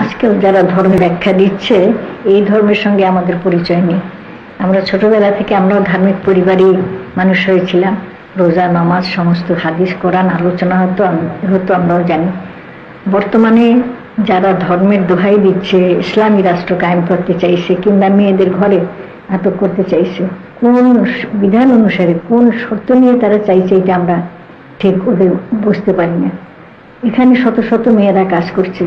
আজকাল যারা ধর্ম ব্যাখ্যা দিচ্ছে, এই ধর্মের সঙ্গে আমাদের পরিচয় নেই। আমরা ছোটবেলা থেকে আমরাও ধার্মিক পরিবারই মানুষ হয়েছিলাম। রোজা, নামাজ, সমস্ত হাদিস, কোরআন আলোচনা হতো হতো, আমরাও জানি। বর্তমানে যারা ধর্মের দোহাই দিচ্ছে, ইসলামী রাষ্ট্র কায়েম করতে চাইছে, কিংবা মেয়েদের ঘরে আটক করতে চাইছে, কোন বিধান অনুসারে কোন শর্ত নিয়ে তারা চাইছে, এটা আমরা ঠিক ওদের বুঝতে পারি না। এখানে শত শত মেয়েরা কাজ করছে,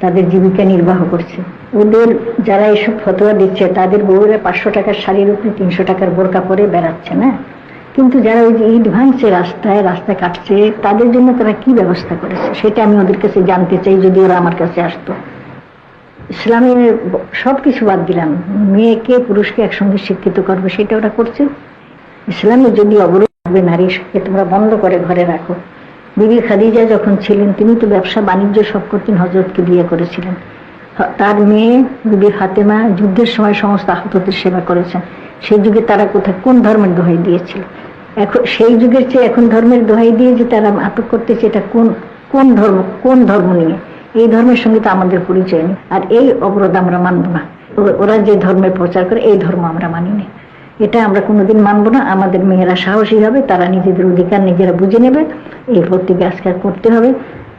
তাদের জীবিকা নির্বাহ করছে। ওদের যারা এসব ফতোয়া দিচ্ছে, তাদের বউরা পাঁচশো টাকার শাড়ির উপরে তিনশো টাকার বোরকা পরে বেড়াচ্ছে, না? কিন্তু যারা ওই যে ইট ভাঙছে, রাস্তায় রাস্তা কাটছে, তাদের জন্য তারা কি ব্যবস্থা করেছে? সেটা আমি ওদের কাছে জানতে চাই, যদি ওরা আমার কাছে আসতো। ইসলামের সব কিছু বাদ দিলাম। মেয়েকে, পুরুষকে একসঙ্গে শিক্ষিত করবে, সেটা ওরা করছে। ইসলামে যদি অবরোধ নারীকে তোমরা বন্ধ করে ঘরে রাখো। বিবি খাদিজা যখন ছিলেন, তিনি তো ব্যবসা বাণিজ্য সব করতেন হজরতকে বিয়ে করেছিলেন। তার মেয়ে বিবি ফাতেমা যুদ্ধের সময় সমস্ত আহতদের সেবা করেছেন। সেই যুগে তারা কোথায়, কোন ধর্মের দোহাই দিয়েছিল? এখন, সেই যুগের চেয়ে এখন ধর্মের দোহাই দিয়ে যে তারা আটক করতেছে, এটা কোন কোন ধর্ম কোন ধর্ম নিয়ে? এই ধর্মের সঙ্গে তো আমাদের পরিচয় নেই। আর এই অবরোধ আমরা মানব না। ওরা যে ধর্মের প্রচার করে, এই ধর্ম আমরা মানি না। এটা আমরা কোনোদিন মানবো না। আমাদের মেয়েরা সাহসী হবে, তারা নিজেদের অধিকার নিজেরা বুঝে নেবে। এই প্রত্যেকে আজকাল করতে হবে।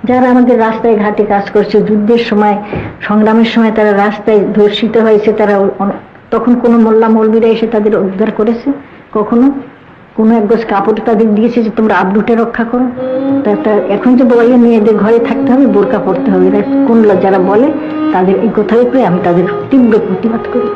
যারা আমাদের রাস্তায় ঘাটে কাজ করছে, যুদ্ধের সময়, সংগ্রামের সময় তারা রাস্তায় ধর্ষিত হয়েছে, তারা তখন কোনো মোল্লা মৌলবীরা এসে তাদের উদ্ধার করেছে? কখনো? কোনো এক গোছ কাপড় তাদের দিয়েছে যে তোমরা আবরুটে রক্ষা করো? তা এখন যে বলে মেয়েদের ঘরে থাকতে হবে, বোরকা পড়তে হবে। কোন যারা বলে, তাদের এই কথাই করে আমি তাদের তীব্র প্রতিবাদ করি।